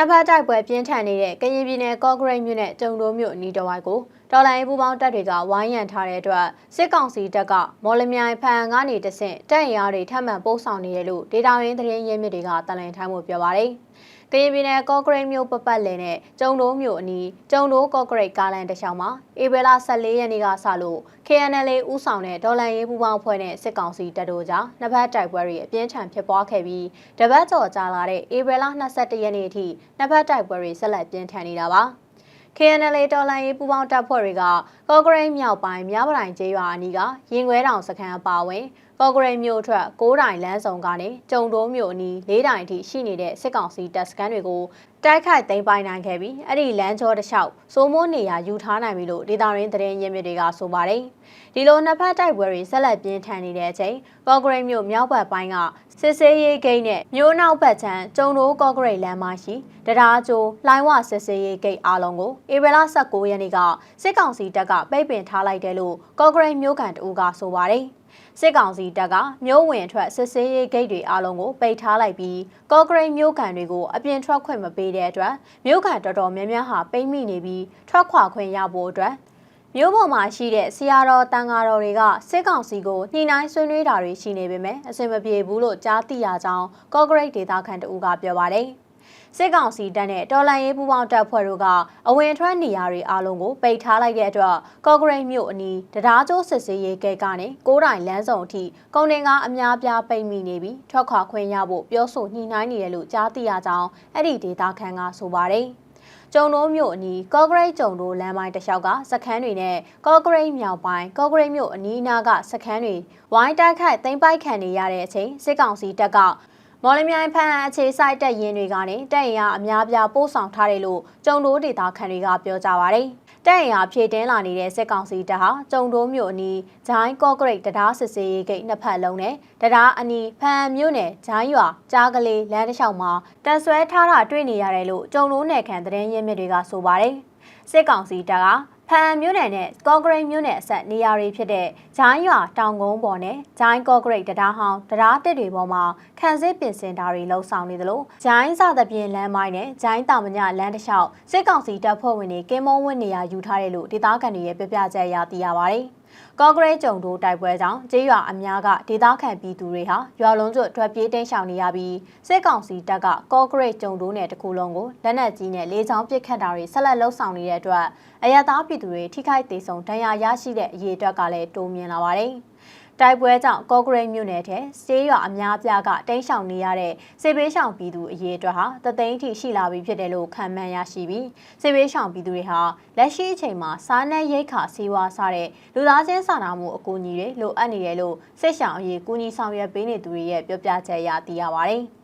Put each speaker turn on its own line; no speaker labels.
နှစ်ဖက်တိုက်ပွဲပြင်းထန်နေတဲ့ကရင်ပြည်နယ်ကော့ဂရိတ်မြို့နဲ့ကျုံတိုးမြို့အနီးတစ်ဝိုက်ကိုတော်လိုင်းပူပေါင်းတပ်တွေကဝိုင်းရံထားတဲ့အတွက်စစ်ကောင်စီတပ်ကမော်လမြိုင်ဖန်ကနေတဆင့်တပ်အင်အားတွေထပ်မံပို့ဆောင်နေတယ်လို့ဒေတာရင်းသတင်းရင်းမြစ်တွေကတန်လှန်ထိုင်းမှုပြောပါရယ် ကရင်ပြည်နယ်ကော့ဂရိတ်မြို့ပပတ်လည်နဲ့ကျုံတိုးမြို့အနီးကျုံတိုးကော့ဂရိတ်ကားလန်တစ်လျှောက်မှာဧပြီလ14ရက်နေ့ကစလို့ KNL ဥဆောင်တဲ့ဒေါ်လန်ရေးပူပေါင်းအဖွဲ့နဲ့စစ်ကောင်စီတပ်တို့ကြားနှစ်ဖက်တိုက်ပွဲတွေအပြင်းထန်ဖြစ်ပွားခဲ့ပြီးတပတ်ကျော်ကြာလာတဲ့ဧပြီလ22ရက်နေ့အထိနှစ်ဖက်တိုက်ပွဲတွေဆက်လက်ပြင်းထန်နေတာပါ။ KNL တော်လှန်ရေးပူးပေါင်းတပ်ဖွဲ့တွေကကော့ဂရိတ်မြောက်ပိုင်းမြပတိုင်ကျေးရွာအနီးကရင်ခွဲတောင်စခန်းအပါအဝင်ကော့ဂရိတ်မြို့ထွက်6တိုင်လမ်းဆောင်ကနေကျုံတိုးမြို့အနီး၄တိုင်အထိရှိနေတဲ့စစ်ကောင်စီတပ်စခန်းတွေကိုတိုက်ခိုက်သိမ်းပိုင်နိုင်ခဲ့ပြီးအဲ့ဒီလမ်းကျောတစ်လျှောက်စိုးမိုးနေရာယူထားနိုင်ပြီလို့ဒေတာရင်းသတင်းရင်းမြစ်တွေကဆိုပါတယ်။ဒီလိုနှစ်ဖက်တိုက်ပွဲတွေဆက်လက်ပြင်းထန်နေတဲ့အချိန်ကော့ဂရိတ်မြို့မြောက်ဘက်ပိုင်းက စစ်စေးရေးဂိတ်နဲ့မြို့နောက်ဘက်ခြမ်းကျုံတိုးကော့ဂရိတ်လမ်းမရှိတရားကျိုးလိုင်းဝစစ်စေးရေးဂိတ်အားလုံးကိုဧပြီလ19ရက်နေ့ကစစ်ကောင်စီတပ်ကပိတ်ပင်ထားလိုက်တယ်လို့ကော့ဂရိတ်မြို့ကန်တအူးကဆိုပါတယ်။စစ်ကောင်စီတပ်ကမြို့ဝင်ထွက်စစ်ဆေးရေးဂိတ်တွေအားလုံးကိုပိတ်ထားလိုက်ပြီးကော့ဂရိတ်မြို့ကန်တွေကိုအပြင်ထွက်ခွင့်မပေးတဲ့အတွက်မြို့ကန်တော်တော်များများဟာပိတ်မိနေပြီးထွက်ခွာခွင့်ရဖို့အတွက် မြို့ပေါ်မှာရှိတဲ့ဆရာတော်တန်ဃာတော်တွေကစစ်ကောင်စီကိုညှိနှိုင်းဆွေးနွေးတာတွေရှိနေပေမဲ့အဆင်မပြေဘူးလို့ကြားသိရကြောင်းကော့ဂရိတ်ဒေသခံတအူးကပြောပါတယ်။စစ်ကောင်စီတပ်နဲ့တော်လှန်ရေးပူးပေါင်းတပ်ဖွဲ့တို့ကအဝင်ထွက်နေရာတွေအားလုံးကိုပိတ်ထားလိုက်တဲ့အတွက်ကော့ဂရိတ်မြို့အနီးတရားကျိုးစစ်စေးရေးဂိတ်ကနေကိုးတိုင်လမ်းဆောင်အထိကုန်တင်ကားအများပြားပိတ်မိနေပြီးထွက်ခွာခွင့်ရဖို့ပြောဆိုညှိနှိုင်းနေတယ်လို့ကြားသိရကြောင်းအဲ့ဒီဒေသခံကဆိုပါတယ် ကျုံတို့မြို့အနီးကော့ဂရိတ်ကျုံတို့လမ်းပိုင်းတစ်လျှောက်ကစခန်းတွေနဲ့ကော့ဂရိတ်မြောက်ပိုင်းကော့ဂရိတ်မြို့အနီးအနားကစခန်းတွေဝိုင်းတိုက်ခိုက်သိမ်းပိုက်ခံနေရတဲ့အချိန်စစ်ကောင်စီတပ်ကမော်လမြိုင်ဖန်အခြေစိုက်တပ်ရင်းတွေကနေတပ်ရင်အားအများပြားပို့ဆောင်ထားတယ်လို့ကျုံတိုးဒေတာခန်တွေကပြောကြပါဗျ။ တပ်ရင်အားဖြည့်တင်းလာနေတဲ့စစ်ကောင်စီတပ်ဟာကျုံတိုးမြို့အနီးဂျိုင်းကော့ဂရိတ်တရားစစ်စေးရေးဂိတ်နှစ်ဖက်လုံးနဲ့တရားအနီးဖန်မြို့နယ်ဂျိုင်းရွာကြားကလေးလမ်းတစ်လျှောက်မှာတပ်ဆွဲထားတာတွေ့နေရတယ်လို့ကျုံတိုးနယ်ခံသတင်းရင်းမြစ်တွေကဆိုပါတယ်။စစ်ကောင်စီတပ်က ဖန်မြို့နယ်နဲ့ကော့ဂရိတ်မြို့နယ်အဆက်နေရာတွေဖြစ်တဲ့ဂျိုင်းရွာတောင်ကုန်းပေါ်နဲ့ဂျိုင်းကော့ဂရိတ်တရားဟောင်းတရားတစ်တွေပေါ်မှာခံစစ်ပြင်ဆင်တာတွေလှုံ့ဆော်နေသလိုဂျိုင်းစသဖြင့်လမ်းမိုင်းနဲ့ဂျိုင်းတာမညလမ်းတစ်လျှောက်စစ်ကောင်စီတပ်ဖွဲ့ဝင်တွေကင်းမုံဝင်းနေရာယူထားတယ်လို့ဒေသခံတွေရဲ့ပြပြချက်အရသိရပါတယ်။ ကော့ဂရိတ်ကြုံတို့တိုက်ပွဲကြောင့်ကျေးရွာအများကဒေသခံပြည်သူတွေဟာရွာလုံးကျွတ်ထွက်ပြေးတိမ်းရှောင်နေရပြီးစစ်ကောင်စီတပ်ကကော့ဂရိတ်ကြုံတို့နယ်တစ်ခုလုံးကိုလက်နက်ကြီးနဲ့လေကြောင်းပစ်ခတ်တာတွေဆက်လက်လှုပ်ဆောင်နေတဲ့အတွက်အရသာပြည်သူတွေထိခိုက်ဒေဆုံးဒဏ်ရာရရှိတဲ့အရေးအတွက်ကလည်းတိုးမြင့်လာပါတယ်။ တိုက်ပွဲကြောင့်ကော့ဂရိတ်မြို့နယ်ထဲစေးရွာအများပြားကတိမ်းရှောင်နေရတဲ့စေဘေးရှောင်ပြည်သူအရေးအတွက်ဟာတသိန်းထိရှိလာပြီဖြစ်တယ်လို့ခံမှန်းရရှိပြီးစေဘေးရှောင်ပြည်သူတွေဟာလက်ရှိအချိန်မှာစားနပ်ရိက္ခာဆေးဝါးစားတဲ့လူသားချင်းစာနာမှုအကူအညီတွေလိုအပ်နေတယ်လို့စစ်ရှောင်အရေးကူညီဆောင်ရွက်ပေးနေသူတွေရဲ့ပြောပြချက်အရသိရပါတယ်။